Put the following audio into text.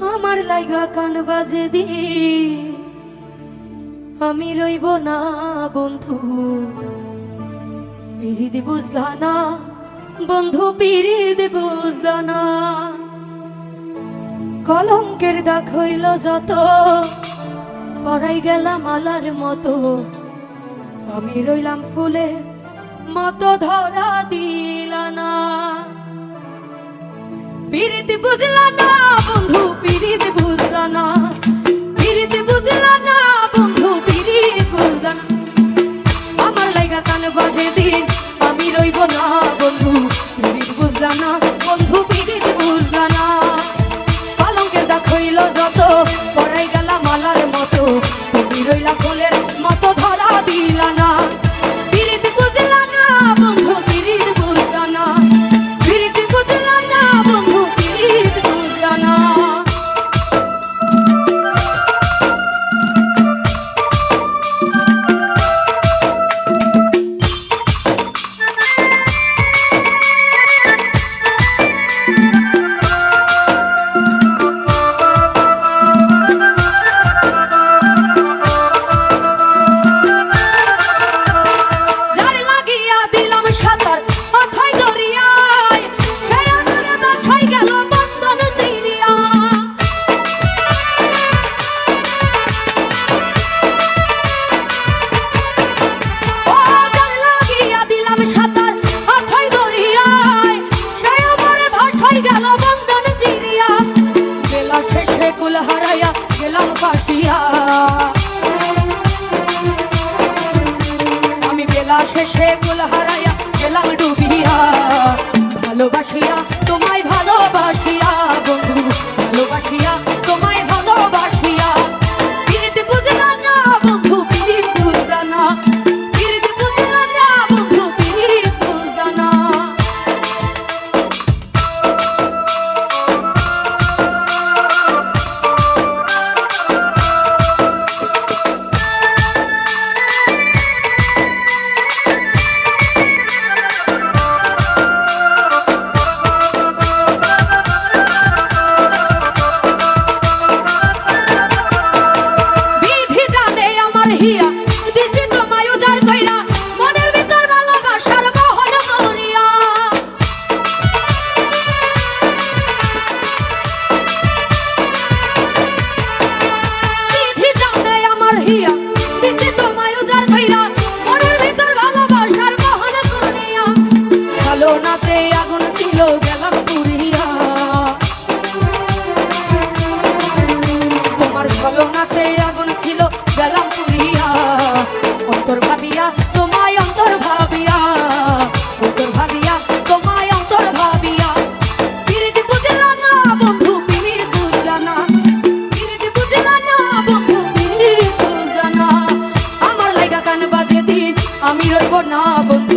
লাইগা কান বাজে দি। আমি রইব না, বন্ধু। পিরিত বুঝলা না, বন্ধু, পিরিত বুঝলা না। কলঙ্কের দাগ হইল যত, পড়াই গেলাম আলার মতো। আমি রইলাম ফুলে, মতো ধরা দিলা না। পিরিত বুঝলা না বন্ধু পিরিত বুঝলা না। আমি বেলা শেষে গোল হারাইয়া গেলাম ডুবিয়া। ভালোবাসিয়া nabung